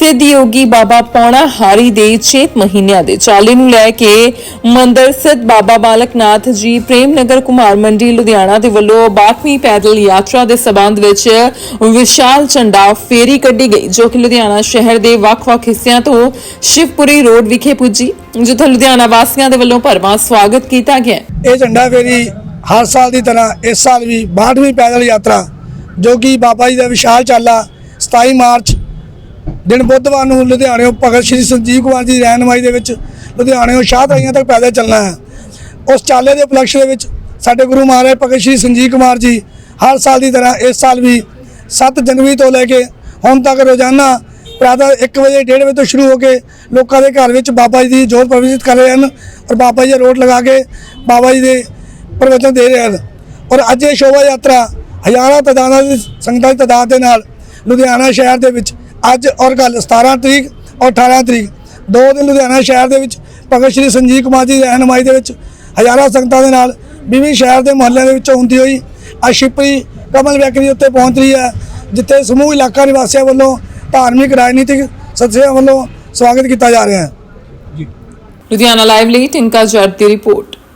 ਸਿੱਧ ਯੋਗੀ ਬਾਬਾ ਪੌਣਾ ਹਾਰੀ ਦੇ 6 ਮਹੀਨਿਆਂ ਦੇ ਚਾਲੇ ਨੂੰ ਲੈ ਕੇ ਮੰਦਰ ਸਿੱਧ ਬਾਬਾ ਬਾਲਕਨਾਥ ਜੀ ਪ੍ਰੇਮ ਨਗਰ ਕੁਮਾਰ ਮੰਡੀ, ਲੁਧਿਆਣਾ ਦੇ ਵੱਲੋਂ 12ਵੀਂ ਪੈਦਲ ਯਾਤਰਾ ਦੇ ਸਬੰਧ ਵਿੱਚ ਵਿਸ਼ਾਲ ਝੰਡਾ ਫੇਰੀ ਕੱਢੀ ਗਈ, ਜੋ ਕਿ ਲੁਧਿਆਣਾ ਸ਼ਹਿਰ ਦੇ ਵੱਖ-ਵੱਖ ਹਿੱਸਿਆਂ ਤੋਂ ਸ਼ਿਵਪੁਰੀ ਰੋਡ ਵਿਖੇ ਪੁੱਜੀ, ਜਿੱਥੇ ਲੁਧਿਆਣਾ ਵਾਸੀਆਂ ਦੇ ਵੱਲੋਂ ਭਰਵਾਂ ਸਵਾਗਤ ਕੀਤਾ ਗਿਆ ਇਹ ਝੰਡਾ ਫੇਰੀ ਹਰ ਸਾਲ ਦੀ ਤਰ੍ਹਾਂ ਇਸ ਸਾਲ ਵੀ 62ਵੀਂ ਪੈਦਲ ਯਾਤਰਾ, ਜੋ ਕਿ ਬਾਬਾ ਜੀ ਦਾ ਵਿਸ਼ਾਲ ਚਾਲਾ 27 ਮਾਰਚ ਦਿਨ ਬੁੱਧਵਾਰ ਨੂੰ ਲੁਧਿਆਣਿਓਂ ਭਗਤ ਸ਼੍ਰੀ ਸੰਜੀਵ ਕੁਮਾਰ ਜੀ ਦੀ ਰਹਿਨਮਾਈ ਦੇ ਵਿੱਚ ਲੁਧਿਆਣਿਓਂ ਸ਼ਾਹਤਰਾਈਆਂ ਤੱਕ ਪੈਦਲ ਚੱਲਣਾ ਹੈ। ਉਸ ਚਾਲੇ ਦੇ ਉਪਲਕਸ਼ ਦੇ ਵਿੱਚ ਸਾਡੇ ਗੁਰੂ ਮਹਾਰਾਜ ਭਗਤ ਸ਼੍ਰੀ ਸੰਜੀਵ ਕੁਮਾਰ ਜੀ ਹਰ ਸਾਲ ਦੀ ਤਰ੍ਹਾਂ ਇਸ ਸਾਲ ਵੀ 7 ਜਨਵਰੀ ਤੋਂ ਲੈ ਕੇ ਹੁਣ ਤੱਕ ਰੋਜ਼ਾਨਾ ਪ੍ਰਾਤः 1 ਵਜੇ 1:30 ਵਜੇ ਤੋਂ ਸ਼ੁਰੂ ਹੋ ਕੇ ਲੋਕਾਂ ਦੇ ਘਰ ਵਿੱਚ ਬਾਬਾ ਜੀ ਦੀ ਜੋਤ ਪ੍ਰਵਿਸ਼ਿਤ ਕਰ ਰਹੇ ਹਨ ਔਰ ਬਾਬਾ ਜੀ ਦਾ ਰੋਡ ਲਗਾ ਕੇ ਬਾਬਾ ਜੀ ਦੇ ਪ੍ਰਵਚਨ ਦੇ ਰਹੇ ਹਨ। ਔਰ ਅੱਜ ਇਹ ਸ਼ੋਭਾ ਯਾਤਰਾ ਹਜ਼ਾਰਾਂ ਤਦਾਦਾਂ ਦੀ ਸੰਗਤਾਂ ਦੀ ਤਦਾਦ ਦੇ ਨਾਲ ਲੁਧਿਆਣਾ ਸ਼ਹਿਰ ਦੇ ਵਿੱਚ ਅੱਜ ਔਰ ਕੱਲ 17 ਤਰੀਕ ਔਰ 18 ਤਰੀਕ, ਦੋ ਦਿਨ ਲੁਧਿਆਣਾ ਸ਼ਹਿਰ ਦੇ ਵਿੱਚ ਭਗਤ ਸ਼੍ਰੀ ਸੰਜੀਵ ਕੁਮਾਰ ਜੀ ਦੀ ਰਹਿਨਮਾਈ ਦੇ ਵਿੱਚ ਹਜ਼ਾਰਾਂ ਸੰਗਤਾਂ ਦੇ ਨਾਲ ਵਿਭਿੰਨ ਸ਼ਹਿਰ ਦੇ ਮੁਹੱਲਿਆਂ ਦੇ ਵਿੱਚੋਂ ਹੁੰਦੀ ਹੋਈ ਆ ਸ਼ਿਪਰੀ ਕਮਲ ਬੇਕਰੀ ਉੱਤੇ ਪਹੁੰਚ ਰਹੀ ਹੈ, ਜਿੱਥੇ ਸਮੂਹ ਇਲਾਕਾ ਨਿਵਾਸੀਆਂ ਵੱਲੋਂ ਧਾਰਮਿਕ, ਰਾਜਨੀਤਿਕ ਸਦਸਿਆਂ ਵੱਲੋਂ ਸਵਾਗਤ ਕੀਤਾ ਜਾ ਰਿਹਾ ਹੈ। ਲੁਧਿਆਣਾ ਲਾਈਵ ਲਈ ਟਿੰਕਾ ਜੱਟ ਦੀ ਰਿਪੋਰਟ।